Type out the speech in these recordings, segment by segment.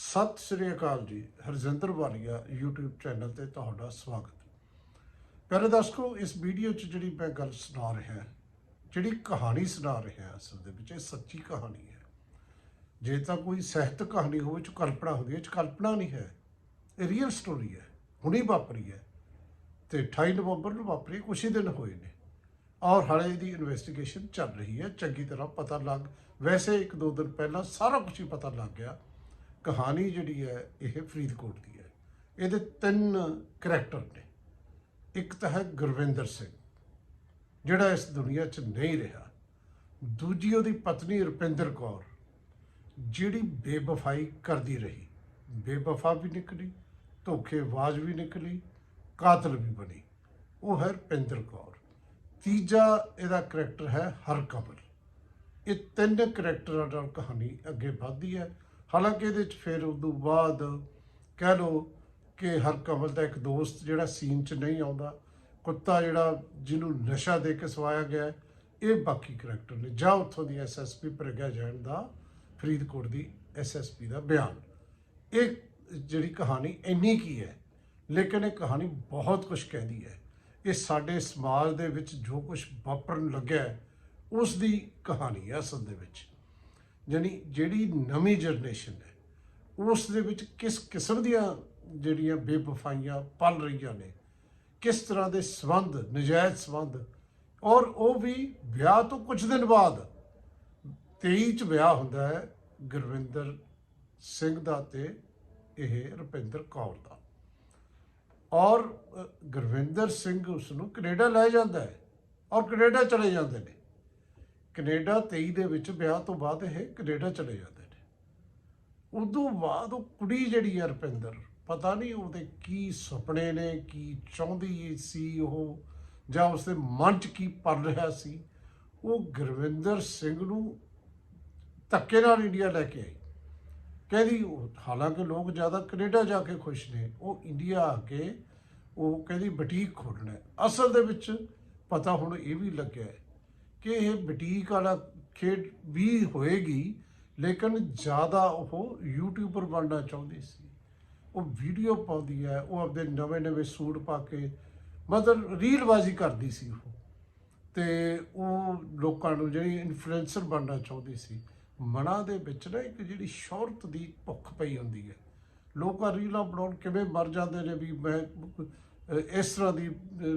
ਸਤਿ ਸ੍ਰੀ ਅਕਾਲ ਜੀ, ਹਰਜਿੰਦਰ ਵਾਲੀਆ YouTube channel ਤੇ ਤੁਹਾਡਾ ਸਵਾਗਤ। ਪਿਆਰੇ ਦਰਸ਼ਕੋ, ਇਸ ਵੀਡੀਓ 'ਚ ਜਿਹੜੀ ਮੈਂ ਗੱਲ ਸੁਣਾ ਰਿਹਾ, ਜਿਹੜੀ ਕਹਾਣੀ ਸੁਣਾ ਰਿਹਾ ਅਸਲ ਦੇ ਵਿੱਚ ਇਹ ਸੱਚੀ ਕਹਾਣੀ ਹੈ। ਜੇ ਤਾਂ ਕੋਈ ਸਾਹਿਤਕ ਕਹਾਣੀ ਹੋਵੇ ਚ ਕਲਪਨਾ ਹੁੰਦੀ ਹੈ 'ਚ ਕਲਪਨਾ ਨਹੀਂ ਹੈ। ਇਹ ਰੀਅਲ ਸਟੋਰੀ ਹੈ, ਹੁਣੀ ਵਾਪਰੀ ਹੈ। ਤੇ 28 ਨਵੰਬਰ ਨੂੰ ਵਾਪਰੀ, ਕੁਛ ਹੀ ਦਿਨ ਹੋਏ ਨੇ। ਔਰ ਹਾਲੇ ਦੀ ਇਨਵੈਸਟੀਗੇਸ਼ਨ ਚੱਲ ਰਹੀ ਹੈ, ਚੰਗੀ ਤਰ੍ਹਾਂ ਪਤਾ ਲੱਗ, ਵੈਸੇ ਇੱਕ ਦੋ ਦਿਨ ਪਹਿਲਾਂ ਸਾਰਾ ਕੁਝ ਹੀ ਪਤਾ ਲੱਗ ਗਿਆ। ਕਹਾਣੀ ਜਿਹੜੀ ਹੈ, ਇਹ ਫਰੀਦਕੋਟ ਦੀ ਹੈ। ਇਹਦੇ ਤਿੰਨ ਕਰੈਕਟਰ ਨੇ। ਇੱਕ ਤਾਂ ਹੈ ਗੁਰਵਿੰਦਰ ਸਿੰਘ, ਜਿਹੜਾ ਇਸ ਦੁਨੀਆ 'ਚ ਨਹੀਂ ਰਿਹਾ। ਦੂਜੀ ਉਹਦੀ ਪਤਨੀ ਰੁਪਿੰਦਰ ਕੌਰ, ਜਿਹੜੀ ਬੇਵਫਾਈ ਕਰਦੀ ਰਹੀ। ਬੇਵਫਾ ਵੀ ਨਿਕਲੀ, ਧੋਖੇਬਾਜ਼ ਵੀ ਨਿਕਲੀ, ਕਾਤਲ ਵੀ ਬਣੀ। ਉਹ ਹੈ ਰੁਪਿੰਦਰ ਕੌਰ। ਤੀਜਾ ਇਹਦਾ ਕਰੈਕਟਰ ਹੈ ਹਰਕਮਲ। ਇਹ ਤਿੰਨ ਕਰੈਕਟਰਾਂ ਨਾਲ ਕਹਾਣੀ ਅੱਗੇ ਵਧਦੀ ਹੈ। ਹਾਲਾਂਕਿ ਇਹਦੇ 'ਚ ਫਿਰ ਉਦੋਂ ਬਾਅਦ ਕਹਿ ਲਓ ਕਿ ਹਰ ਕਮਲ ਦਾ ਇੱਕ ਦੋਸਤ ਜਿਹੜਾ ਸੀਨ 'ਚ ਨਹੀਂ ਆਉਂਦਾ, ਕੁੱਤਾ ਜਿਹੜਾ ਜਿਹਨੂੰ ਨਸ਼ਾ ਦੇ ਕੇ ਸਵਾਇਆ ਗਿਆ ਇਹ ਬਾਕੀ ਕਰੈਕਟਰ ਨੇ, ਜਾਂ ਉੱਥੋਂ ਦੀ ਐਸਐਸਪੀ ਪ੍ਰਗਿਆ ਜੈਨ ਦਾ, ਫਰੀਦਕੋਟ ਦੀ ਐਸਐਸਪੀ ਦਾ ਬਿਆਨ। ਇਹ ਜਿਹੜੀ ਕਹਾਣੀ ਇੰਨੀ ਕੀ ਹੈ, ਲੇਕਿਨ ਇਹ ਕਹਾਣੀ ਬਹੁਤ ਕੁਝ ਕਹਿੰਦੀ ਹੈ। ਇਹ ਸਾਡੇ ਸਮਾਜ ਦੇ ਵਿੱਚ ਜੋ ਕੁਝ ਵਾਪਰਨ ਲੱਗਿਆ ਉਸ ਦੀ ਕਹਾਣੀ ਹੈ ਅਸਲ ਦੇ ਵਿੱਚ। ਯਾਨੀ ਜਿਹੜੀ ਨਵੀਂ ਜਨਰੇਸ਼ਨ ਹੈ, ਉਸ ਦੇ ਵਿੱਚ ਕਿਸ ਕਿਸਮ ਦੀਆਂ ਜਿਹੜੀਆਂ ਬੇਵਫਾਈਆਂ ਪਲ ਰਹੀਆਂ ਨੇ, ਕਿਸ ਤਰ੍ਹਾਂ ਦੇ ਸਬੰਧ, ਨਜਾਇਜ਼ ਸਬੰਧ, ਔਰ ਉਹ ਵੀ ਵਿਆਹ ਤੋਂ ਕੁਝ ਦਿਨ ਬਾਅਦ। 23 ਚ ਵਿਆਹ ਹੁੰਦਾ ਹੈ ਗੁਰਵਿੰਦਰ ਸਿੰਘ ਦਾ ਤੇ ਇਹ ਰੁਪਿੰਦਰ ਕੌਰ ਦਾ। ਔਰ ਗੁਰਵਿੰਦਰ ਸਿੰਘ ਉਸ ਨੂੰ ਕੈਨੇਡਾ ਲੈ ਜਾਂਦਾ ਹੈ ਔਰ ਕੈਨੇਡਾ ਚਲੇ ਜਾਂਦੇ ਨੇ। ਕੈਨੇਡਾ 23 ਦੇ ਵਿੱਚ ਵਿਆਹ ਤੋਂ ਬਾਅਦ ਇਹ ਕੈਨੇਡਾ ਚਲੇ ਜਾਂਦੇ ਨੇ। ਉਦੋਂ ਬਾਅਦ ਉਹ ਕੁੜੀ ਜਿਹੜੀ ਹੈ ਰੁਪਿੰਦਰ, ਪਤਾ ਨਹੀਂ ਉਹਦੇ ਕੀ ਸੁਪਨੇ ਨੇ, ਕੀ ਚਾਹੁੰਦੀ ਸੀ ਉਹ, ਜਾਂ ਉਸਦੇ ਮਨ 'ਚ ਕੀ ਪਲ ਰਿਹਾ ਸੀ। ਉਹ ਗੁਰਵਿੰਦਰ ਸਿੰਘ ਨੂੰ ਧੱਕੇ ਨਾਲ ਇੰਡੀਆ ਲੈ ਕੇ ਆਈ। ਕਹਿੰਦੀ, ਉਹ ਹਾਲਾਂਕਿ ਲੋਕ ਜ਼ਿਆਦਾ ਕੈਨੇਡਾ ਜਾ ਕੇ ਖੁਸ਼ ਨੇ, ਉਹ ਇੰਡੀਆ ਆ ਕੇ ਉਹ ਕਹਿੰਦੀ ਬੁਟੀਕ ਖੋਲਣਾ ਅਸਲ ਦੇ ਵਿੱਚ ਪਤਾ ਹੁਣ ਇਹ ਵੀ ਲੱਗਿਆ ਕਿ ਇਹ ਬੁਟੀਕ ਵਾਲਾ ਖੇਡ ਵੀ ਹੋਏਗੀ, ਲੇਕਿਨ ਜ਼ਿਆਦਾ ਉਹ ਯੂਟਿਊਬਰ ਬਣਨਾ ਚਾਹੁੰਦੀ ਸੀ। ਉਹ ਵੀਡੀਓ ਪਾਉਂਦੀ ਹੈ, ਉਹ ਆਪਦੇ ਨਵੇਂ ਨਵੇਂ ਸੂਟ ਪਾ ਕੇ, ਮਤਲਬ ਰੀਲਬਾਜ਼ੀ ਕਰਦੀ ਸੀ ਉਹ। ਤੇ ਉਹ ਲੋਕਾਂ ਨੂੰ ਜਿਹੜੀ ਇਨਫਲੂਐਂਸਰ ਬਣਨਾ ਚਾਹੁੰਦੀ ਸੀ, ਮਨਾਂ ਦੇ ਵਿੱਚ ਨਾ ਇੱਕ ਜਿਹੜੀ ਸ਼ੌਹਰਤ ਦੀ ਭੁੱਖ ਪਈ ਹੁੰਦੀ ਹੈ। ਲੋਕਾਂ ਰੀਲਾਂ ਬਣਾਉਣ ਕਿਵੇਂ ਮਰ ਜਾਂਦੇ ਨੇ ਵੀ ਮੈਂ ਇਸ ਤਰ੍ਹਾਂ ਦੀ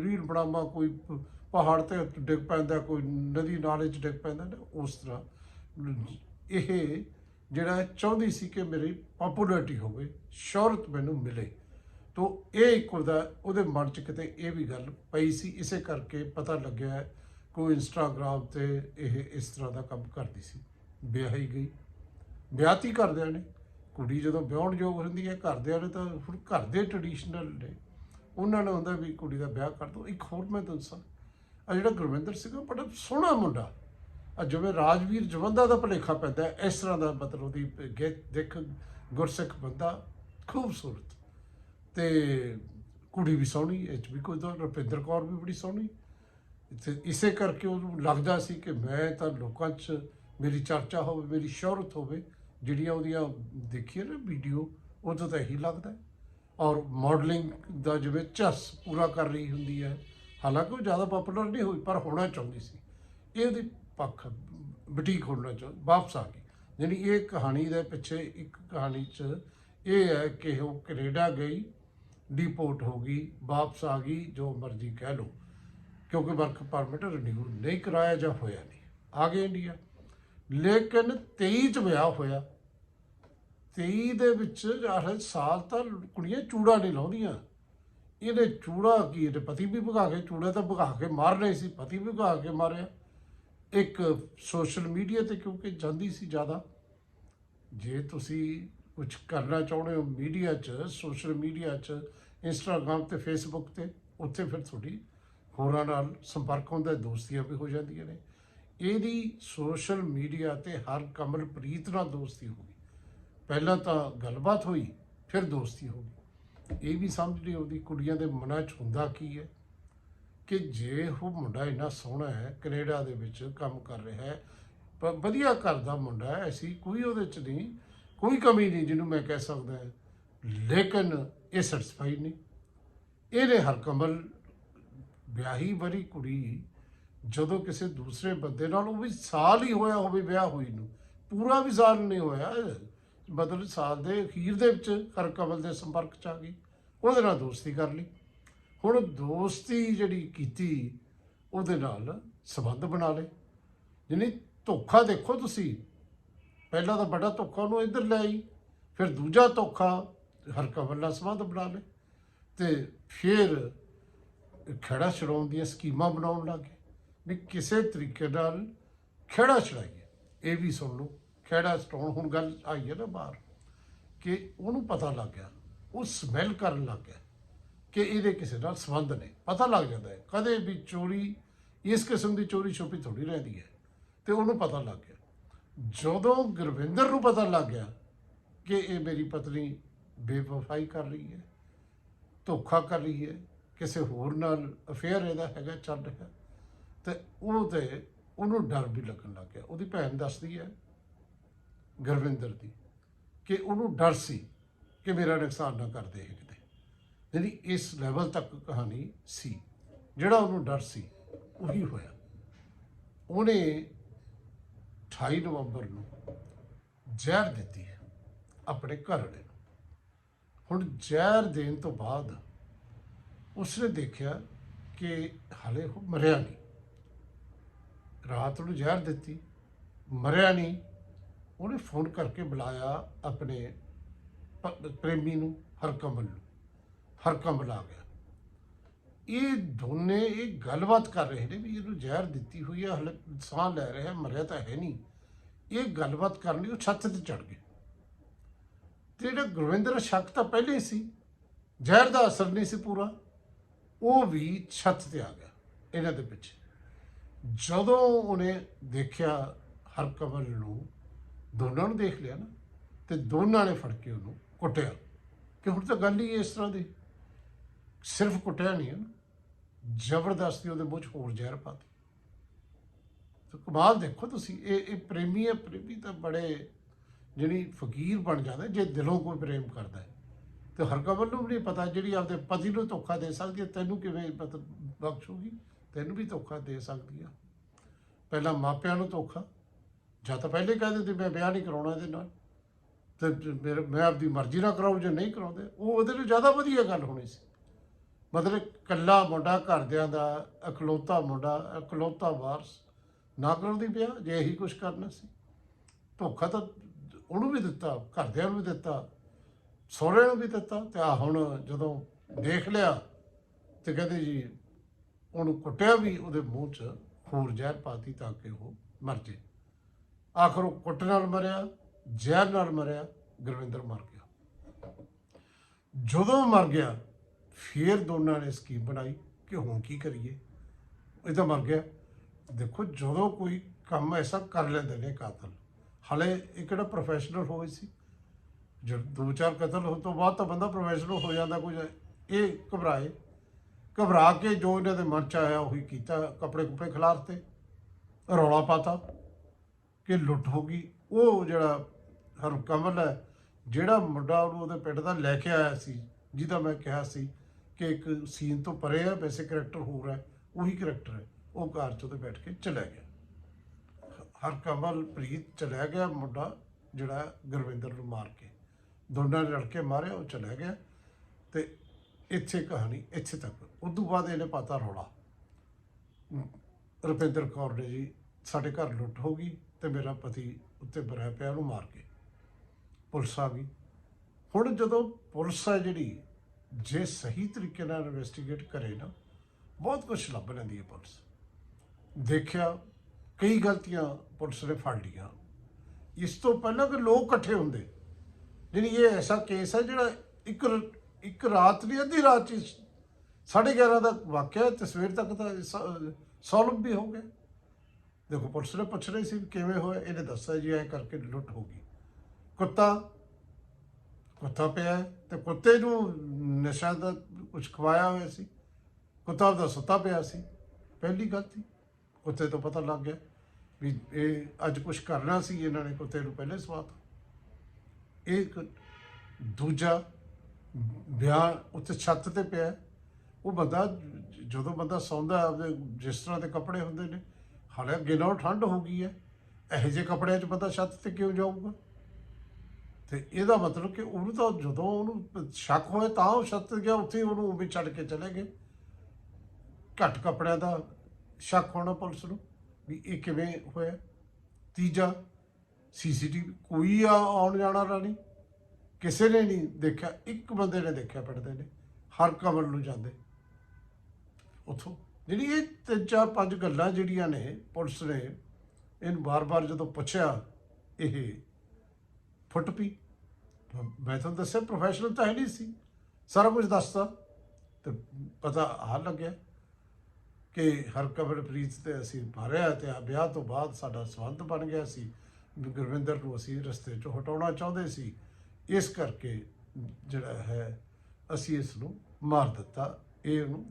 ਰੀਲ ਬਣਾਵਾਂ, ਕੋਈ ਪਹਾੜ ਤੇ ਡਿੱਗ ਪੈਂਦਾ, ਕੋਈ ਨਦੀ ਨਾਲੇ 'ਚ ਡਿੱਗ ਪੈਂਦਾ ਨਾ, ਉਸ ਤਰ੍ਹਾਂ। ਇਹ ਜਿਹੜਾ ਚਾਹੁੰਦੀ ਸੀ ਕਿ ਮੇਰੀ ਪਪੂਲੈਰਿਟੀ ਹੋਵੇ, ਸ਼ੋਹਰਤ ਮੈਨੂੰ ਮਿਲੇ। ਤੋ ਇਹ ਇੱਕ ਉਹਦਾ, ਉਹਦੇ ਮਨ 'ਚ ਕਿਤੇ ਇਹ ਵੀ ਗੱਲ ਪਈ ਸੀ, ਇਸੇ ਕਰਕੇ ਪਤਾ ਲੱਗਿਆ ਕੋਈ ਇੰਸਟਾਗ੍ਰਾਮ ਤੇ ਇਹ ਇਸ ਤਰ੍ਹਾਂ ਦਾ ਕੰਮ ਕਰਦੀ ਸੀ। ਵਿਆਹੀ ਗਈ। ਵਿਆਹਤੀ ਕਰਦਿਆਂ ਨੇ। ਕੁੜੀ ਜਦੋਂ ਵਿਆਹਣ ਯੋਗ ਹੁੰਦੀ ਹੈ, ਘਰਦਿਆਂ ਨੇ ਤਾਂ ਹੁਣ ਘਰ ਦੇ ਟ੍ਰੈਡੀਸ਼ਨਲ ਨੇ। ਉਹਨਾਂ ਨੂੰ ਹੁੰਦਾ ਵੀ ਕੁੜੀ ਦਾ ਵਿਆਹ ਕਰ ਦੋ। ਇੱਕ ਹੋਰ ਮੈਂ ਦੱਸਾਂ। ਆ ਜਿਹੜਾ ਗੁਰਵਿੰਦਰ ਸਿੰਘ ਬੜਾ ਸੋਹਣਾ ਮੁੰਡਾ। ਆ ਜਿਵੇਂ ਰਾਜਵੀਰ ਜਵੰਦਾ ਦਾ ਭਲੇਖਾ ਪੈਂਦਾ, ਇਸ ਤਰ੍ਹਾਂ ਦਾ ਮਤਲਬ ਉਹਦੀ ਗੇ- ਦੇਖ ਗੁਰਸਿੱਖ ਬੰਦਾ ਖੂਬਸੂਰਤ। ਤੇ ਕੁੜੀ ਵੀ ਸੋਹਣੀ, ਇਹ 'ਚ ਵੀ ਕੋਈ ਦੋ, ਰੁਪਿੰਦਰ ਕੌਰ ਵੀ ਬੜੀ ਸੋਹਣੀ। ਤੇ ਇਸੇ ਕਰਕੇ ਉਹਨੂੰ ਲੱਗਦਾ ਸੀ ਕਿ ਮੈਂ ਤਾਂ ਲੋਕਾਂ 'ਚ ਮੇਰੀ ਚਰਚਾ ਹੋਵੇ, ਮੇਰੀ ਸ਼ੋਹਰਤ ਹੋਵੇ, ਜਿਹੜੀਆਂ ਉਹਦੀਆਂ ਦੇਖੀਏ ਨਾ ਵੀਡੀਓ, ਉਦੋਂ ਤਾਂ ਇਹੀ ਲੱਗਦਾ। ਔਰ ਮਾਡਲਿੰਗ ਦਾ ਜਿਵੇਂ ਝਸ ਪੂਰਾ ਕਰ ਰਹੀ ਹੁੰਦੀ ਹੈ। ਹਾਲਾਂਕਿ ਉਹ ਜ਼ਿਆਦਾ ਪਪੂਲਰ ਨਹੀਂ ਹੋਈ, ਪਰ ਹੋਣਾ ਚਾਹੁੰਦੀ ਸੀ। ਇਹ ਪੱਖ, ਬੁਟੀਕ ਹੋਣਾ ਚਾਹੁੰਦੀ ਵਾਪਸ ਆ ਗਈ। ਯਾਨੀ ਇਹ ਕਹਾਣੀ ਦੇ ਪਿੱਛੇ ਇੱਕ ਕਹਾਣੀ 'ਚ ਇਹ ਹੈ ਕਿ ਉਹ ਕੈਨੇਡਾ ਗਈ ਡਿਪੋਰਟ ਹੋ ਗਈ, ਵਾਪਸ ਆ ਗਈ, ਜੋ ਮਰਜ਼ੀ ਕਹਿ ਲਓ। ਕਿਉਂਕਿ ਵਰਕ ਪਰਮਿਟ ਰਿਨਿਊ ਨਹੀਂ ਕਰਾਇਆ ਜਾਂ ਹੋਇਆ ਨਹੀਂ। ਆ ਗਏ ਇੰਡੀਆ ਲੇਕਿਨ 23 ਚ ਵਿਆਹ ਹੋਇਆ। 23 ਦੇ ਵਿੱਚ ਆਹ ਸਾਲ ਤਾਂ ਕੁੜੀਆਂ ਚੂੜਾ ਨਹੀਂ ਲਾਉਂਦੀਆਂ। ਇਹਨੇ ਚੂੜਾ ਕੀ ਇਹਦੇ ਪਤੀ ਵੀ ਭਗਾ ਕੇ ਚੂੜਾ ਤਾਂ ਭਗਾ ਕੇ ਮਾਰ ਰਹੇ ਸੀ, ਪਤੀ ਵੀ ਭਗਾ ਕੇ ਮਾਰਿਆ। ਇੱਕ ਸੋਸ਼ਲ ਮੀਡੀਆ ਤੇ ਕਿਉਂਕਿ ਜਾਂਦੀ ਸੀ ਜ਼ਿਆਦਾ, ਜੇ ਤੁਸੀਂ ਕੁਝ ਕਰਨਾ ਚਾਹੁੰਦੇ ਹੋ ਮੀਡੀਆ 'ਚ ਸੋਸ਼ਲ ਮੀਡੀਆ 'ਚ ਇੰਸਟਾਗ੍ਰਾਮ ਤੇ ਫੇਸਬੁੱਕ ਤੇ, ਉੱਥੇ ਫਿਰ ਤੁਹਾਡੀ ਹੋਰਾਂ ਨਾਲ ਸੰਪਰਕ ਹੁੰਦਾ, ਦੋਸਤੀਆਂ ਵੀ ਹੋ ਜਾਂਦੀਆਂ ਨੇ। ਇਹਦੀ ਸੋਸ਼ਲ ਮੀਡੀਆ ਤੇ ਹਰ ਕਮਲਪ੍ਰੀਤ ਨਾਲ ਦੋਸਤੀ ਹੋ ਗਈ। ਪਹਿਲਾਂ ਤਾਂ ਗੱਲਬਾਤ ਹੋਈ, ਫਿਰ ਦੋਸਤੀ ਹੋ ਗਈ। ਇਹ ਵੀ ਸਮਝ ਨਹੀਂ ਆਉਂਦੀ ਕੁੜੀਆਂ ਦੇ ਮਨਾਂ 'ਚ ਹੁੰਦਾ ਕੀ ਹੈ? ਕਿ ਜੇ ਉਹ ਮੁੰਡਾ ਇੰਨਾ ਸੋਹਣਾ ਹੈ, ਕੈਨੇਡਾ ਦੇ ਵਿੱਚ ਕੰਮ ਕਰ ਰਿਹਾ ਹੈ ਪ- ਵਧੀਆ ਘਰ ਦਾ ਮੁੰਡਾ ਹੈ, ਐਸੀ ਕੋਈ ਉਹਦੇ 'ਚ ਨਹੀਂ, ਕੋਈ ਕਮੀ ਨਹੀਂ ਜਿਹਨੂੰ ਮੈਂ ਕਹਿ ਸਕਦਾ ਲੇਕਿਨ ਇਹ ਸੈਟੀਸਫਾਈ ਨਹੀਂ। ਇਹਨੇ ਹਰਕਮਲ ਵਿਆਹੀ ਵਰੀ ਕੁੜੀ ਜਦੋਂ ਕਿਸੇ ਦੂਸਰੇ ਬੰਦੇ ਨਾਲ ਉਹ ਵੀ ਸਾਲ ਹੀ ਹੋਇਆ ਹੋਵੇ ਵਿਆਹ ਹੋਈ ਨੂੰ। ਪੂਰਾ ਵੀ ਸਾਲ ਨਹੀਂ ਹੋਇਆ। ਮਤਲਬ ਸਾਲ ਦੇ ਅਖੀਰ ਦੇ ਵਿੱਚ ਹਰਕਮਲ ਦੇ ਸੰਪਰਕ ਚ ਆ ਗਈ। ਉਹਦੇ ਨਾਲ ਦੋਸਤੀ ਕਰ ਲਈ। ਹੁਣ ਦੋਸਤੀ ਜਿਹੜੀ ਕੀਤੀ, ਉਹਦੇ ਨਾਲ ਸਬੰਧ ਬਣਾ ਲਏ। ਯਾਨੀ ਧੋਖਾ ਦੇਖੋ ਤੁਸੀਂ। ਪਹਿਲਾਂ ਤਾਂ ਬੜਾ ਧੋਖਾ ਉਹਨੂੰ ਇੱਧਰ ਲੈ ਆਈ, ਫਿਰ ਦੂਜਾ ਧੋਖਾ ਹਰਕਮਲ ਨਾਲ ਸੰਬੰਧ ਬਣਾ ਲਏ ਤੇ ਫਿਰ ਖੜਾ ਛਡਾਉਣ ਦੀਆਂ ਸਕੀਮਾਂ ਬਣਾਉਣ ਲੱਗੇ ਵੀ ਕਿਸੇ ਤਰੀਕੇ ਨਾਲ ਖੜਾ ਛਡਾਈਏ। ਇਹ ਵੀ ਸੁਣ ਲਓ। ਕਿਹੜਾ ਸਟੋਨ, ਹੁਣ ਗੱਲ ਆਈ ਹੈ ਨਾ ਬਾਹਰ, ਕਿ ਉਹਨੂੰ ਪਤਾ ਲੱਗ ਗਿਆ, ਉਹ ਸਮੈਲ ਕਰਨ ਲੱਗ ਗਿਆ ਕਿ ਇਹਦੇ ਕਿਸੇ ਨਾਲ ਸੰਬੰਧ ਨੇ। ਪਤਾ ਲੱਗ ਜਾਂਦਾ ਹੈ, ਕਦੇ ਵੀ ਚੋਰੀ, ਇਸ ਕਿਸਮ ਦੀ ਚੋਰੀ ਛੁਪੀ ਥੋੜੀ ਰਹਿੰਦੀ ਹੈ, ਤੇ ਉਹਨੂੰ ਪਤਾ ਲੱਗ ਗਿਆ। ਜਦੋਂ ਗੁਰਵਿੰਦਰ ਨੂੰ ਪਤਾ ਲੱਗ ਗਿਆ ਕਿ ਇਹ ਮੇਰੀ ਪਤਨੀ ਬੇਵਫਾਈ ਕਰ ਰਹੀ ਹੈ, ਧੋਖਾ ਕਰ ਰਹੀ ਹੈ, ਕਿਸੇ ਹੋਰ ਨਾਲ ਅਫੇਅਰ ਇਹਦਾ ਹੈਗਾ, ਚੱਲ ਰਿਹਾ, ਤੇ ਉਹ ਤੇ ਉਹਨੂੰ ਡਰ ਵੀ ਲੱਗਣ ਲੱਗ ਗਿਆ। ਉਹਦੀ ਭੈਣ ਦੱਸਦੀ ਹੈ ਗੁਰਵਿੰਦਰ ਦੀ, ਕਿ ਉਹਨੂੰ ਡਰ ਸੀ ਕਿ ਮੇਰਾ ਨੁਕਸਾਨ ਨਾ ਕਰਦੇ ਇਹ ਕਿਤੇ। ਜਿਹੜੀ ਇਸ ਲੈਵਲ ਤੱਕ ਕਹਾਣੀ ਸੀ, ਜਿਹੜਾ ਉਹਨੂੰ ਡਰ ਸੀ, ਉਹੀ ਹੋਇਆ। ਉਹਨੇ 28 ਨਵੰਬਰ ਨੂੰ ਜ਼ਹਿਰ ਦਿੱਤੀ ਆਪਣੇ ਘਰ ਵਾਲੇ ਨੂੰ। ਹੁਣ ਜ਼ਹਿਰ ਦੇਣ ਤੋਂ ਬਾਅਦ ਉਸਨੇ ਦੇਖਿਆ ਕਿ ਹਲੇ ਉਹ ਮਰਿਆ ਨਹੀਂ। ਰਾਤ ਨੂੰ ਜ਼ਹਿਰ ਦਿੱਤੀ, ਮਰਿਆ ਨਹੀਂ। ਉਹਨੇ ਫੋਨ ਕਰਕੇ ਬੁਲਾਇਆ ਆਪਣੇ ਪ੍ਰੇਮੀ ਨੂੰ, ਹਰਕਮਲ ਨੂੰ। ਹਰਕਮਲ ਆ ਗਿਆ। ਇਹ ਦੋਨੇ ਇਹ ਗੱਲਬਾਤ ਕਰ ਰਹੇ ਨੇ ਵੀ ਇਹਨੂੰ ਜ਼ਹਿਰ ਦਿੱਤੀ ਹੋਈ ਹੈ ਹਲੇ ਸਾਹ ਲੈ ਰਿਹਾ, ਮਰਿਆ ਤਾਂ ਹੈ ਨਹੀਂ। ਇਹ ਗੱਲਬਾਤ ਕਰਨ ਲਈ ਉਹ ਛੱਤ ਤੇ ਚੜ ਗਏ। ਤੇ ਜਿਹੜਾ ਗੁਰਵਿੰਦਰ ਸ਼ੱਕ ਤਾਂ ਪਹਿਲੇ ਹੀ ਸੀ, ਜ਼ਹਿਰ ਦਾ ਅਸਰ ਨਹੀਂ ਸੀ ਪੂਰਾ, ਉਹ ਵੀ ਛੱਤ ਤੇ ਆ ਗਿਆ, ਇਹਨਾਂ ਦੇ ਪਿੱਛੇ। ਜਦੋਂ ਉਹਨੇ ਦੇਖਿਆ ਹਰਕਮਲ ਨੂੰ ਦੋਨਾਂ ਨੂੰ ਦੇਖ ਲਿਆ ਨਾ, ਤੇ ਦੋਨਾਂ ਨੇ ਫੜ ਕੇ ਉਹਨੂੰ ਕੁੱਟਿਆ। ਕਿ ਹੁਣ ਤਾਂ ਗੱਲ ਹੀ ਇਸ ਤਰ੍ਹਾਂ ਦੀ, ਸਿਰਫ ਕੁੱਟਿਆ ਨਹੀਂ ਹੈ ਜ਼ਬਰਦਸਤੀ ਉਹਦੇ ਮੂੰਹ 'ਚ ਹੋਰ ਜ਼ਹਿਰ ਪਾਤੀ ਤੇ ਕਮਾਲ ਦੇਖੋ ਤੁਸੀਂ, ਇਹ ਇਹ ਪ੍ਰੇਮੀ ਹੈ, ਪ੍ਰੇਮੀ ਤਾਂ ਬੜੇ ਜਿਹੜੀ ਫਕੀਰ ਬਣ ਜਾਂਦਾ, ਜੇ ਦਿਲੋਂ ਕੋਈ ਪ੍ਰੇਮ ਕਰਦਾ ਹੈ। ਤੇ ਹਰਕਮਲ ਨੂੰ ਵੀ ਨਹੀਂ ਪਤਾ ਜਿਹੜੀ ਆਪਦੇ ਪਤੀ ਨੂੰ ਧੋਖਾ ਦੇ ਸਕਦੀ ਹੈ, ਤੈਨੂੰ ਕਿਵੇਂ ਪਤਾ ਬਖਸ਼ੂਗੀ, ਤੈਨੂੰ ਵੀ ਧੋਖਾ ਦੇ ਸਕਦੀ ਆ। ਪਹਿਲਾਂ ਮਾਪਿਆਂ ਨੂੰ ਧੋਖਾ ਜਾਂ ਤਾਂ ਪਹਿਲੇ ਕਹਿ ਦਿੰਦੇ, ਮੈਂ ਵਿਆਹ ਨਹੀਂ ਕਰਾਉਣਾ ਇਹਦੇ ਨਾਲ। ਤੇ ਮੇਰੇ, ਮੈਂ ਆਪਦੀ ਮਰਜ਼ੀ ਨਾਲ ਕਰਾਉ ਜੇ ਨਹੀਂ ਕਰਾਉਂਦੇ। ਉਹ ਉਹਦੇ ਲਈ ਜ਼ਿਆਦਾ ਵਧੀਆ ਗੱਲ ਹੋਣੀ ਸੀ। ਮਤਲਬ ਕੱਲਾ ਮੁੰਡਾ ਘਰਦਿਆਂ ਦਾ, ਇਕਲੌਤਾ ਮੁੰਡਾ, ਇਕਲੌਤਾ ਵਾਰਸ ਨਾ ਕਰਾਉਂਦੀ ਵਿਆਹ, ਜੇ ਇਹੀ ਕੁਝ ਕਰਨਾ ਸੀ। ਧੋਖਾ ਤਾਂ ਉਹਨੂੰ ਵੀ ਦਿੱਤਾ, ਘਰਦਿਆਂ ਨੂੰ ਵੀ ਦਿੱਤਾ ਸਹੁਰੇ ਨੂੰ ਵੀ ਦਿੱਤਾ। ਤੇ ਆ ਹੁਣ ਜਦੋਂ ਦੇਖ ਲਿਆ ਤੇ ਕਹਿੰਦੇ ਜੀ, ਉਹਨੂੰ ਕੁੱਟਿਆ ਵੀ ਉਹਦੇ ਮੂੰਹ 'ਚ ਹੋਰ ਜ਼ਹਿਰ ਪਾਤੀ ਤਾਂ ਕਿ ਉਹ ਮਰ ਜੇ ਆਖਰ ਉਹ ਕੁੱਟ ਨਾਲ ਮਰਿਆ, ਜ਼ਹਿਰ ਨਾਲ ਮਰਿਆ, ਗੁਰਵਿੰਦਰ ਮਰ ਗਿਆ। ਜਦੋਂ ਮਰ ਗਿਆ, ਫਿਰ ਦੋਨਾਂ ਨੇ ਸਕੀਮ ਬਣਾਈ ਕਿ ਹੁਣ ਕੀ ਕਰੀਏ? ਇਹ ਤਾਂ ਮਰ ਗਿਆ। ਦੇਖੋ, ਜਦੋਂ ਕੋਈ ਕੰਮ ਐਸਾ ਕਰ ਲੈਂਦੇ ਨੇ ਕਾਤਲ, ਹਲੇ ਇਹ ਕਿਹੜਾ ਪ੍ਰੋਫੈਸ਼ਨਲ ਹੋਵੇ ਸੀ? ਜਦ ਦੋ ਚਾਰ ਕਤਲ ਹੋਣ ਤੋਂ ਬਾਅਦ ਤਾਂ ਬੰਦਾ ਪ੍ਰੋਫੈਸ਼ਨਲ ਹੋ ਜਾਂਦਾ ਕੁਝ, ਇਹ ਘਬਰਾਏ। ਘਬਰਾ ਕੇ ਜੋ ਇਹਨਾਂ ਦੇ ਮਨ ਚ ਆਇਆ, ਉਹੀ ਕੀਤਾ, ਕੱਪੜੇ ਕੁਪੜੇ ਖਿਲਾਰਤੇ, ਰੌਲਾ ਪਾਤਾ। ਕਿ ਲੁੱਟ ਹੋ ਗਈ। ਉਹ ਜਿਹੜਾ ਹਰਕਮਲ ਹੈ, ਜਿਹੜਾ ਮੁੰਡਾ ਉਹਨੂੰ ਉਹਦੇ ਪਿੰਡ ਦਾ ਲੈ ਕੇ ਆਇਆ ਸੀ, ਜਿਹਦਾ ਮੈਂ ਕਿਹਾ ਸੀ ਕਿ ਇੱਕ ਸੀਨ ਤੋਂ ਪਰੇ ਆ, ਵੈਸੇ ਕਰੈਕਟਰ ਹੋਰ ਹੈ, ਉਹੀ ਕਰੈਕਟਰ ਹੈ। ਉਹ ਕਾਰ 'ਚ ਉਹਦੇ ਬੈਠ ਕੇ ਚਲਾ ਗਿਆ। ਹਰ ਕਮਲ ਪ੍ਰੀਤ ਚਲਾ ਗਿਆ, ਮੁੰਡਾ ਜਿਹੜਾ ਗੁਰਵਿੰਦਰ ਨੂੰ ਮਾਰ ਕੇ। ਦੋਨਾਂ ਨੇ ਲੜ ਕੇ ਮਾਰਿਆ, ਉਹ ਚਲਾ ਗਿਆ ਤੇ ਇੱਥੇ ਕਹਾਣੀ ਇੱਥੇ ਤੱਕ। ਉਦੋਂ ਬਾਅਦ ਇਹਨੇ ਪਾਤਾ ਰੌਲਾ। ਰੁਪਿੰਦਰ ਕੌਰ ਨੇ ਜੀ, ਸਾਡੇ ਘਰ ਲੁੱਟ ਹੋ ਗਈ। ਤੇ ਮੇਰਾ ਪਤੀ ਉੱਤੇ ਬਰਿਆ ਪਿਆ ਉਹਨੂੰ ਮਾਰ ਕੇ। ਪੁਲਿਸ ਆ ਗਈ। ਹੁਣ ਜਦੋਂ ਪੁਲਿਸ ਹੈ ਜਿਹੜੀ, ਜੇ ਸਹੀ ਤਰੀਕੇ ਨਾਲ ਇਨਵੈਸਟੀਗੇਟ ਕਰੇ ਨਾ, ਬਹੁਤ ਕੁਝ ਲੱਭ ਲੈਂਦੀ ਹੈ ਪੁਲਿਸ। ਦੇਖਿਆ ਕਈ ਗਲਤੀਆਂ ਪੁਲਿਸ ਨੇ ਫੜ ਲਈਆਂ। ਇਸ ਤੋਂ ਪਹਿਲਾਂ ਕਿ ਲੋਕ ਇਕੱਠੇ ਹੁੰਦੇ, ਜਿਹੜੀ ਇਹ ਐਸਾ ਕੇਸ ਹੈ ਜਿਹੜਾ ਇੱਕ ਇੱਕ ਰਾਤ ਨਹੀਂ ਅੱਧੀ ਰਾਤ ਚ ਸਾਢੇ 11 ਦਾ ਵਾਕਿਆ ਤੇ ਸਵੇਰ ਤੱਕ ਤਾਂ ਸੋਲਵ ਵੀ ਹੋ ਗਿਆ। ਦੇਖੋ ਪੁਲਿਸ ਨੇ ਪੁੱਛ ਰਹੀ ਸੀ ਵੀ ਕਿਵੇਂ ਹੋਇਆ ਇਹਨੇ ਦੱਸਿਆ ਜੀ ਐ ਕਰਕੇ ਲੁੱਟ ਹੋ ਗਈ। ਕੁੱਤਾ ਕੁੱਤਾ ਪਿਆ ਹੈ ਤੇ ਕੁੱਤੇ ਨੂੰ ਨਸ਼ਾ ਦਾ ਕੁਝ ਖਵਾਇਆ ਹੋਇਆ ਸੀ। ਕੁੱਤਾ ਦਾ ਸੁੱਤਾ ਪਿਆ ਸੀ। ਪਹਿਲੀ ਗਲਤੀ ਕੁੱਤੇ ਤੋਂ ਪਤਾ ਲੱਗ ਗਿਆ ਵੀ ਇਹ ਅੱਜ ਕੁਝ ਕਰਨਾ ਸੀ ਇਹਨਾਂ ਨੇ ਕੁੱਤੇ ਨੂੰ ਪਹਿਲੇ ਸਵਾਤਾ ਇਹ ਦੂਜਾ ਬਿਆਨ ਉੱਤੇ ਛੱਤ ਤੇ ਪਿਆ ਉਹ ਬੰਦਾ ਜਦੋਂ ਬੰਦਾ ਸੌਂਦਾ ਹੈ, ਆਪਦੇ ਜਿਸ ਤਰ੍ਹਾਂ ਦੇ ਕੱਪੜੇ ਹੁੰਦੇ ਨੇ ਹਾਲੇ ਅੱਗੇ ਨਾਲੋਂ ਠੰਡ ਹੋ ਗਈ ਹੈ। ਇਹੋ ਜਿਹੇ ਕੱਪੜਿਆਂ 'ਚ ਬੰਦਾ ਛੱਤ ਤੇ ਕਿਉਂ ਜਾਊਗਾ? ਤੇ ਇਹਦਾ ਮਤਲਬ ਕਿ ਉਹਨੂੰ ਤਾਂ ਜਦੋਂ ਉਹਨੂੰ ਸ਼ੱਕ ਹੋਇਆ ਤਾਂ ਉਹ ਛੱਤ ਤੇ ਗਿਆ, ਉੱਥੇ ਉਹਨੂੰ ਉਵੇਂ ਛੱਡ ਕੇ ਚਲੇ ਗਏ। ਘੱਟ ਕੱਪੜਿਆਂ ਦਾ ਸ਼ੱਕ ਹੋਣਾ ਪੁਲਿਸ ਨੂੰ ਵੀ ਇਹ ਕਿਵੇਂ ਹੋਇਆ। ਤੀਜਾ ਸੀਸੀਟੀਵੀ ਕੋਈ ਆ ਆਉਣ ਜਾਣਾ ਰਾਣੀ? ਕਿਸੇ ਨੇ ਨਹੀਂ ਦੇਖਿਆ, ਇੱਕ ਬੰਦੇ ਨੇ ਦੇਖਿਆ ਪੜਦੇ ਨੇ। ਹਰ ਕਮਰ ਨੂੰ ਜਾਂਦੇ। ਉਥੋਂ ਜਿਹੜੀ ਇਹ ਤਿੰਨ ਚਾਰ ਪੰਜ ਗੱਲਾਂ ਜਿਹੜੀਆਂ ਨੇ ਪੁਲਿਸ ਨੇ ਇਹਨੂੰ ਬਾਰ-ਬਾਰ ਜਦੋਂ ਪੁੱਛਿਆ, ਇਹ ਫੁੱਟ ਪਈ। ਮੈਂ ਤੁਹਾਨੂੰ ਦੱਸਿਆ ਪ੍ਰੋਫੈਸ਼ਨਲ ਤਾਂ ਹੈ ਨਹੀਂ ਸੀ। ਸਾਰਾ ਕੁਝ ਦੱਸਦਾ ਤੇ ਪਤਾ ਆ ਲੱਗਿਆ ਕਿ ਹਰਕਬਰ ਪ੍ਰੀਤ ਤੇ ਅਸੀਂ ਮਾਰਿਆ ਤੇ ਆ ਵਿਆਹ ਤੋਂ ਬਾਅਦ ਸਾਡਾ ਸੰਬੰਧ ਬਣ ਗਿਆ ਸੀ। ਗੁਰਵਿੰਦਰ ਨੂੰ ਅਸੀਂ ਰਸਤੇ ਚੋਂ ਹਟਾਉਣਾ ਚਾਹੁੰਦੇ ਸੀ। ਇਸ ਕਰਕੇ ਜਿਹੜਾ ਹੈ, ਅਸੀਂ ਇਸ ਨੂੰ ਮਾਰ ਦਿੱਤਾ, ਇਹ ਉਹਨੂੰ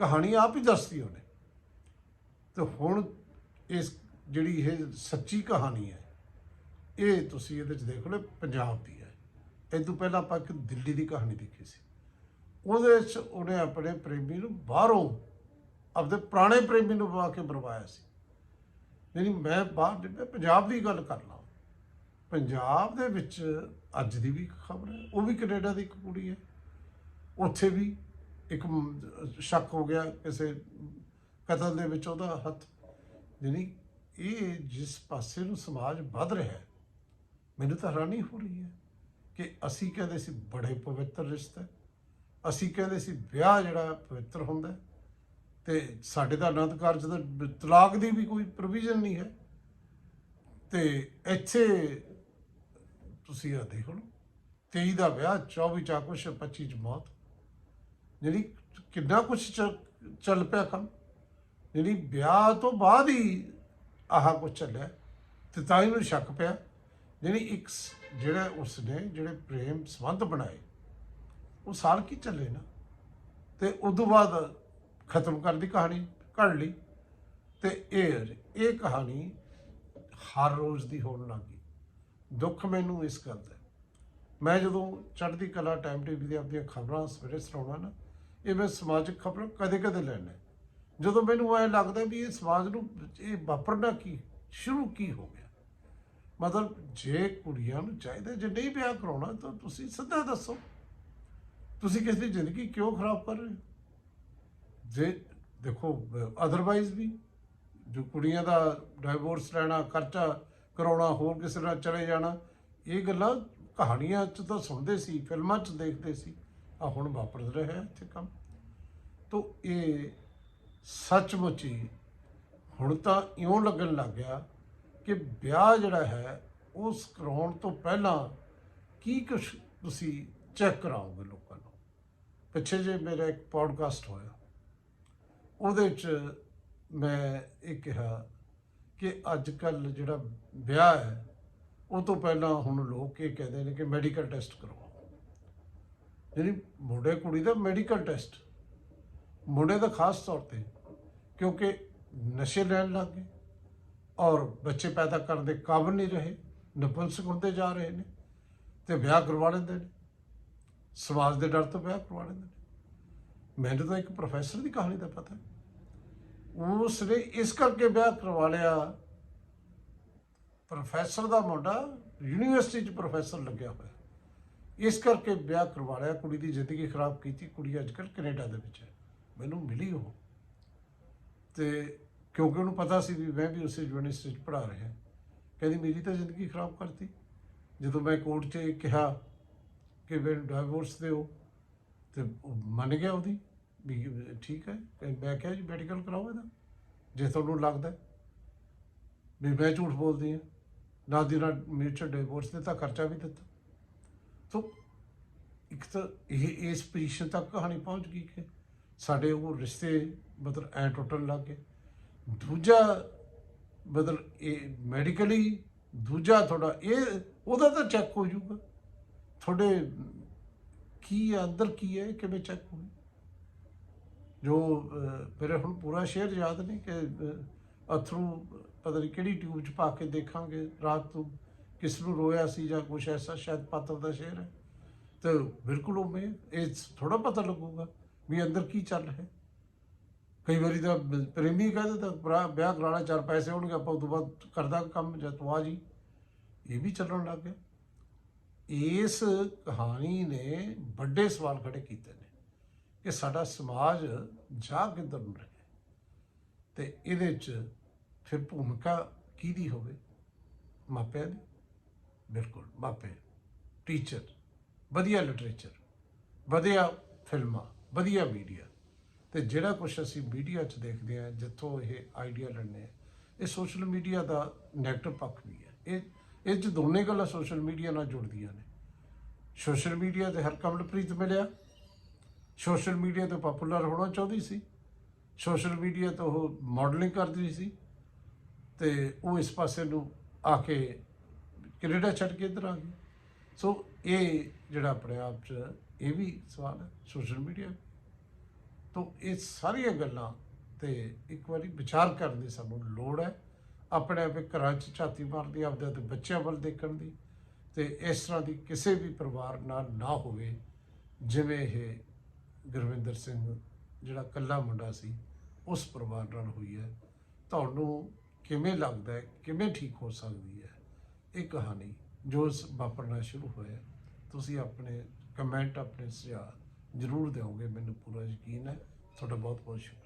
ਕਹਾਣੀ ਆਪ ਹੀ ਦੱਸਦੀ ਉਹਨੇ। ਤੇ ਹੁਣ ਇਸ ਜਿਹੜੀ ਇਹ ਸੱਚੀ ਕਹਾਣੀ ਹੈ, ਇਹ ਤੁਸੀਂ ਇਹਦੇ ਚ ਦੇਖ ਲਓ ਪੰਜਾਬ ਦੀ ਹੈ। ਇਹ ਤੋਂ ਪਹਿਲਾਂ ਆਪਾਂ ਇੱਕ ਦਿੱਲੀ ਦੀ ਕਹਾਣੀ ਦੇਖੀ ਸੀ। ਉਹਦੇ ਵਿੱਚ ਉਹਨੇ ਆਪਣੇ ਪ੍ਰੇਮੀ ਨੂੰ ਬਾਹਰੋਂ ਆਪਦੇ ਪੁਰਾਣੇ ਪ੍ਰੇਮੀ ਨੂੰ ਬੁਲਾ ਕੇ ਮਰਵਾਇਆ ਸੀ। ਨਹੀਂ ਮੈਂ ਬਾਹਰ ਮੈਂ ਪੰਜਾਬ ਦੀ ਗੱਲ ਕਰ ਲਾਂ। ਪੰਜਾਬ ਦੇ ਵਿੱਚ ਅੱਜ ਦੀ ਵੀ ਖਬਰ ਹੈ, ਉਹ ਵੀ ਕੈਨੇਡਾ ਦੀ ਇੱਕ ਕੁੜੀ ਹੈ। ਉੱਥੇ ਵੀ ਇੱਕ ਸ਼ੱਕ ਹੋ ਗਿਆ ਕਿਸੇ ਕਤਲ ਦੇ ਵਿੱਚ ਉਹਦਾ ਹੱਥ। ਯਾਨੀ ਇਹ ਜਿਸ ਪਾਸੇ ਨੂੰ ਸਮਾਜ ਵੱਧ ਰਿਹਾ ਹੈ, ਮੈਨੂੰ ਤਾਂ ਹੈਰਾਨੀ ਹੋ ਰਹੀ ਹੈ ਕਿ ਅਸੀਂ ਕਹਿੰਦੇ ਸੀ ਬੜੇ ਪਵਿੱਤਰ ਰਿਸ਼ਤਾ ਅਸੀਂ ਕਹਿੰਦੇ ਸੀ ਵਿਆਹ ਜਿਹੜਾ ਪਵਿੱਤਰ ਹੁੰਦਾ ਹੈ, ਤੇ ਸਾਡੇ ਦਾ ਆਨੰਦ ਕਾਰਜ ਦਾ ਤਲਾਕ ਦੀ ਵੀ ਕੋਈ ਪ੍ਰੋਵੀਜ਼ਨ ਨਹੀਂ ਹੈ। ਤੇ ਇੱਥੇ ਤੁਸੀਂ ਆ ਦੇਖ ਲਓ 23 ਦਾ ਵਿਆਹ 24 ਚਾ ਕੁਛ 25 ਚ ਮੌਤ। ਜਿਹੜੀ ਕਿੰਨਾ ਕੁਛ ਚੱਲ- ਚੱਲ ਪਿਆ ਕੰਮ, ਜਿਹੜੀ ਵਿਆਹ ਤੋਂ ਬਾਅਦ ਹੀ ਆਹ ਕੁਛ ਚੱਲਿਆ, ਤੇ ਤਾਂ ਹੀ ਮੈਨੂੰ ਸ਼ੱਕ ਪਿਆ, ਜਿਹੜੀ ਇੱਕ ਸ- ਜਿਹੜਾ ਉਸਨੇ ਜਿਹੜੇ ਪ੍ਰੇਮ ਸੰਬੰਧ ਬਣਾਏ, ਉਹ ਸਾਲ ਕੀ ਚੱਲੇ ਨਾ? ਤੇ ਉਦੋਂ ਬਾਅਦ ਖਤਮ ਕਰਨ ਦੀ ਕਹਾਣੀ ਘੜ ਲਈ, ਤੇ ਇਹ ਇਹ ਕਹਾਣੀ ਹਰ ਰੋਜ਼ ਦੀ ਹੋਣ ਲੱਗੀ ਦੁੱਖ ਮੈਨੂੰ ਇਸ ਗੱਲ ਦਾ ਮੈਂ ਜਦੋਂ ਚੜ੍ਹਦੀ ਕਲਾ, ਟਾਈਮ ਟੀਵੀ ਦੀਆਂ ਆਪਣੀਆਂ ਖਬਰਾਂ ਸਵੇਰੇ ਸੁਣਾਉਣਾ ਨਾ ਇਹ ਮੈਂ ਸਮਾਜਿਕ ਖਬਰਾਂ ਕਦੇ-ਕਦੇ ਲੈਣਾ ਜਦੋਂ ਮੈਨੂੰ ਐ ਲੱਗਦਾ ਵੀ ਇਹ ਸਮਾਜ ਨੂੰ ਇਹ ਵਾਪਰਨਾ ਕੀ, ਸ਼ੁਰੂ ਕੀ ਹੋ ਗਿਆ? ਮਤਲਬ ਜੇ ਕੁੜੀਆਂ ਨੂੰ ਚਾਹੀਦਾ, ਜੇ ਨਹੀਂ ਵਿਆਹ ਕਰਾਉਣਾ, ਤਾਂ ਤੁਸੀਂ ਸਿੱਧਾ ਦੱਸੋ। ਤੁਸੀਂ ਕਿਸੇ ਦੀ ਜ਼ਿੰਦਗੀ ਕਿਉਂ ਖਰਾਬ ਕਰ ਰਹੇ ਹੋ? ਜੇ ਦੇਖੋ ਅਦਰਵਾਈਜ਼ ਵੀ ਜੋ ਕੁੜੀਆਂ ਦਾ ਡਾਈਵੋਰਸ ਲੈਣਾ, ਖਰਚਾ ਕਰਾਉਣਾ, ਹੋਰ ਕਿਸੇ ਨਾਲ ਚਲੇ ਜਾਣਾ, ਇਹ ਗੱਲਾਂ ਕਹਾਣੀਆਂ 'ਚ ਤਾਂ ਸੁਣਦੇ ਸੀ, ਫਿਲਮਾਂ 'ਚ ਦੇਖਦੇ ਸੀ। ਆ ਹੁਣ ਵਾਪਰ ਰਿਹਾ ਹੈ ਇੱਥੇ ਕੰਮ। ਤੋਂ ਇਹ ਸੱਚਮੁੱਚ ਹੀ ਹੁਣ ਤਾਂ ਇਉਂ ਲੱਗਣ ਲੱਗ ਗਿਆ ਕਿ ਵਿਆਹ ਜਿਹੜਾ ਹੈ, ਉਸ ਕਰਾਉਣ ਤੋਂ ਪਹਿਲਾਂ ਕੀ ਕੁਛ ਤੁਸੀਂ ਚੈੱਕ ਕਰਾਓਗੇ ਲੋਕਾਂ ਨੂੰ? ਪਿੱਛੇ ਜੇ ਮੇਰਾ ਇੱਕ ਪੋਡਕਾਸਟ ਹੋਇਆ, ਉਹਦੇ 'ਚ ਮੈਂ ਇਹ ਕਿਹਾ ਕਿ ਅੱਜ ਕੱਲ ਜਿਹੜਾ ਵਿਆਹ ਹੈ, ਉਹ ਤੋਂ ਪਹਿਲਾਂ ਹੁਣ ਲੋਕ ਇਹ ਕਹਿੰਦੇ ਨੇ ਕਿ ਮੈਡੀਕਲ ਟੈਸਟ ਕਰਵਾਓ। ਜਿਹੜੀ ਮੁੰਡੇ ਕੁੜੀ ਦਾ ਮੈਡੀਕਲ ਟੈਸਟ ਮੁੰਡੇ ਦਾ ਖਾਸ ਤੌਰ ਤੇ, ਕਿਉਂਕਿ ਨਸ਼ੇ ਲੈਣ ਲੱਗ ਗਏ ਔਰ ਬੱਚੇ ਪੈਦਾ ਕਰਨ ਦੇ ਕਾਬਿਲ ਨਹੀਂ ਰਹੇ, ਨਪੁੰਸਕ ਹੁੰਦੇ ਜਾ ਰਹੇ ਨੇ ਤੇ ਵਿਆਹ ਕਰਵਾ ਲੈਂਦੇ ਨੇ, ਸਮਾਜ ਦੇ ਡਰ ਤੋਂ ਵਿਆਹ ਕਰਵਾ ਲੈਂਦੇ ਨੇ। ਮੈਨੂੰ ਤਾਂ ਇੱਕ ਪ੍ਰੋਫੈਸਰ ਦੀ ਕਹਾਣੀ ਦਾ ਪਤਾ ਉਸ ਨੇ ਇਸ ਕਰਕੇ ਵਿਆਹ ਕਰਵਾ ਲਿਆ ਪ੍ਰੋਫੈਸਰ ਦਾ ਮੁੰਡਾ ਯੂਨੀਵਰਸਿਟੀ 'ਚ ਪ੍ਰੋਫੈਸਰ ਲੱਗਿਆ ਹੋਇਆ। ਇਸ ਕਰਕੇ ਵਿਆਹ ਕਰਵਾ ਲਿਆ, ਕੁੜੀ ਦੀ ਜ਼ਿੰਦਗੀ ਖਰਾਬ ਕੀਤੀ, ਕੁੜੀ ਅੱਜ ਕੱਲ੍ਹ ਕੈਨੇਡਾ ਦੇ ਵਿੱਚ ਹੈ। ਮੈਨੂੰ ਮਿਲੀ ਉਹ। ਤੇ ਕਿਉਂਕਿ ਉਹਨੂੰ ਪਤਾ ਸੀ ਵੀ ਮੈਂ ਵੀ ਉਸੇ ਯੂਨੀਵਰਸਿਟੀ 'ਚ ਪੜ੍ਹਾ ਰਿਹਾ ਕਹਿੰਦੀ, ਮੇਰੀ ਤਾਂ ਜ਼ਿੰਦਗੀ ਖਰਾਬ ਕਰਤੀ। ਜਦੋਂ ਮੈਂ ਕੋਰਟ 'ਚ ਇਹ ਕਿਹਾ ਕਿ ਮੈਨੂੰ ਡਾਈਵੋਰਸ ਦਿਓ, ਤੇ ਉਹ ਮੰਨ ਗਿਆ ਉਹਦੀ ਵੀ ਠੀਕ ਹੈ, ਤੇ ਮੈਂ ਕਿਹਾ ਜੀ ਮੈਡੀਕਲ ਕਰਾਓ ਇਹਦਾ, ਜੇ ਤੁਹਾਨੂੰ ਲੱਗਦਾ ਵੀ ਮੈਂ ਝੂਠ ਬੋਲਦੀ ਹਾਂ। ਨਾਲ ਦੀ ਨਾਲ ਮਿਊਚੁਅਲ ਡਿਵੋਰਸ ਦਿੱਤਾ ਖਰਚਾ ਵੀ ਦਿੱਤਾ। ਸੋ ਇੱਕ ਤਾਂ ਇਹ ਇਸ ਪੋਜੀਸ਼ਨ ਤੱਕ ਕਹਾਣੀ ਪਹੁੰਚ ਗਈ ਕਿ ਸਾਡੇ ਉਹ ਰਿਸ਼ਤੇ ਮਤਲਬ ਐ ਟੁੱਟਣ ਲੱਗ ਗਏ। ਦੂਜਾ ਮਤਲਬ ਇਹ ਮੈਡੀਕਲੀ ਦੂਜਾ ਤੁਹਾਡਾ ਇਹ ਉਹਦਾ ਤਾਂ ਚੈੱਕ ਹੋ ਜਾਊਗਾ। ਤੁਹਾਡੇ ਕੀ ਹੈ, ਅੰਦਰ ਕੀ ਹੈ ਇਹ ਕਿਵੇਂ ਚੈੱਕ ਹੋਊ ਜੋ ਮੇਰੇ ਹੁਣ ਪੂਰਾ ਸ਼ੇਅਰ ਯਾਦ ਨਹੀਂ ਕਿ ਅਥਰੂ ਪਤਾ ਨਹੀਂ ਕਿਹੜੀ ਟਿਊਬ ਚ ਪਾ ਕੇ ਦੇਖਾਂਗੇ ਰਾਤ ਨੂੰ। ਕਿਸ ਨੂੰ ਰੋਇਆ ਸੀ ਜਾਂ ਕੁਛ ਐਸਾ, ਸ਼ਾਇਦ ਪਾਤਰ ਦਾ ਸ਼ੇਰ ਹੈ। ਤੇ ਬਿਲਕੁਲ ਉਵੇਂ ਇਹ ਥੋੜਾ ਪਤਾ ਲੱਗੂਗਾ ਵੀ ਅੰਦਰ ਕੀ ਚੱਲ ਰਿਹਾ। ਕਈ ਵਾਰੀ ਤਾਂ ਪ੍ਰੇਮੀ ਕਹਿੰਦੇ ਤਾਂ ਭਰਾ, ਵਿਆਹ ਕਰਾਣਾ ਚਾਰ ਪੈਸੇ ਹੋਣਗੇ, ਆਪਾਂ ਉਸ ਤੋਂ ਬਾਅਦ ਕਰਦਾ ਕੰਮ ਜਾਂ ਤੂੰ ਆ ਜੀ। ਇਹ ਵੀ ਚੱਲਣ ਲੱਗ ਗਿਆ। ਇਸ ਕਹਾਣੀ ਨੇ ਵੱਡੇ ਸਵਾਲ ਖੜੇ ਕੀਤੇ ਨੇ ਕਿ ਸਾਡਾ ਸਮਾਜ ਜਾ ਕਿੱਧਰ ਨੂੰ ਰਹੇ। ਤੇ ਇਹਦੇ 'ਚ ਫਿਰ ਭੂਮਿਕਾ ਕਿਹਦੀ ਹੋਵੇ? ਮਾਪਿਆਂ ਦੀ। ਬਿਲਕੁਲ, ਮਾਪੇ ਟੀਚਰ ਵਧੀਆ ਲਿਟਰੇਚਰ ਵਧੀਆ ਫਿਲਮਾਂ, ਵਧੀਆ ਮੀਡੀਆ ਤੇ ਜਿਹੜਾ ਕੁਝ ਅਸੀਂ ਮੀਡੀਆ 'ਚ ਦੇਖਦੇ ਆ ਜਿੱਥੋਂ ਇਹ ਆਈਡੀਆ ਲੈਣੇ ਆ, ਇਹ ਸੋਸ਼ਲ ਮੀਡੀਆ ਦਾ ਨੈਗੇਟਿਵ ਪੱਖ ਵੀ ਹੈ। ਇਹ ਇਹ 'ਚ ਦੋਨੇ ਗੱਲਾਂ ਸੋਸ਼ਲ ਮੀਡੀਆ ਨਾਲ ਜੁੜਦੀਆਂ ਨੇ। ਸੋਸ਼ਲ ਮੀਡੀਆ ਤੇ ਹਰ ਕਮਲਪ੍ਰੀਤ ਮਿਲਿਆ ਸੋਸ਼ਲ ਮੀਡੀਆ ਤੇ ਪਪੂਲਰ ਹੋਣਾ ਚਾਹੁੰਦੀ ਸੀ ਸੋਸ਼ਲ ਮੀਡੀਆ ਤੋਂ ਉਹ ਮਾਡਲਿੰਗ ਕਰਦੀ ਸੀ ਤੇ ਉਹ ਇਸ ਪਾਸੇ ਨੂੰ ਆ ਕੇ ਕੈਨੇਡਾ ਛੱਡ ਕੇ ਇੱਧਰ ਆ ਗਏ ਸੋ ਇਹ ਜਿਹੜਾ ਆਪਣੇ ਆਪ 'ਚ ਇਹ ਵੀ ਸਵਾਲ ਹੈ, ਸੋਸ਼ਲ ਮੀਡੀਆ। ਤੋਂ, ਇਹ ਸਾਰੀਆਂ ਗੱਲਾਂ ਤੇ ਇੱਕ ਵਾਰੀ ਵਿਚਾਰ ਕਰਨ ਦੀ ਸਾਨੂੰ ਲੋੜ ਹੈ, ਆਪਣੇ ਆਪੇ ਘਰਾਂ 'ਚ ਝਾਤੀ ਮਾਰਦੀ ਆਪਦੇ ਤੇ ਬੱਚਿਆਂ ਵੱਲ ਦੇਖਣ ਦੀ ਤੇ ਇਸ ਤਰ੍ਹਾਂ ਦੀ ਕਿਸੇ ਵੀ ਪਰਿਵਾਰ ਨਾਲ ਨਾ ਹੋਵੇ, ਜਿਵੇਂ ਇਹ ਗੁਰਵਿੰਦਰ ਸਿੰਘ, ਜਿਹੜਾ ਕੱਲਾ ਮੁੰਡਾ ਸੀ, ਉਸ ਪਰਿਵਾਰ ਨਾਲ ਹੋਈ ਹੈ। ਤੁਹਾਨੂੰ ਕਿਵੇਂ ਲੱਗਦਾ ਹੈ, ਕਿਵੇਂ ਠੀਕ ਹੋ ਸਕਦੀ ਹੈ? ਇਹ ਕਹਾਣੀ ਜੋ ਵਾਪਰਨਾ ਸ਼ੁਰੂ ਹੋਇਆ ਤੁਸੀਂ ਆਪਣੇ ਕਮੈਂਟ ਆਪਣੇ ਸੁਝਾਅ ਜ਼ਰੂਰ ਦਿਓਗੇ। ਮੈਨੂੰ ਪੂਰਾ ਯਕੀਨ ਹੈ। ਤੁਹਾਡਾ ਬਹੁਤ ਬਹੁਤ ਸ਼ੁਕਰੀਆ।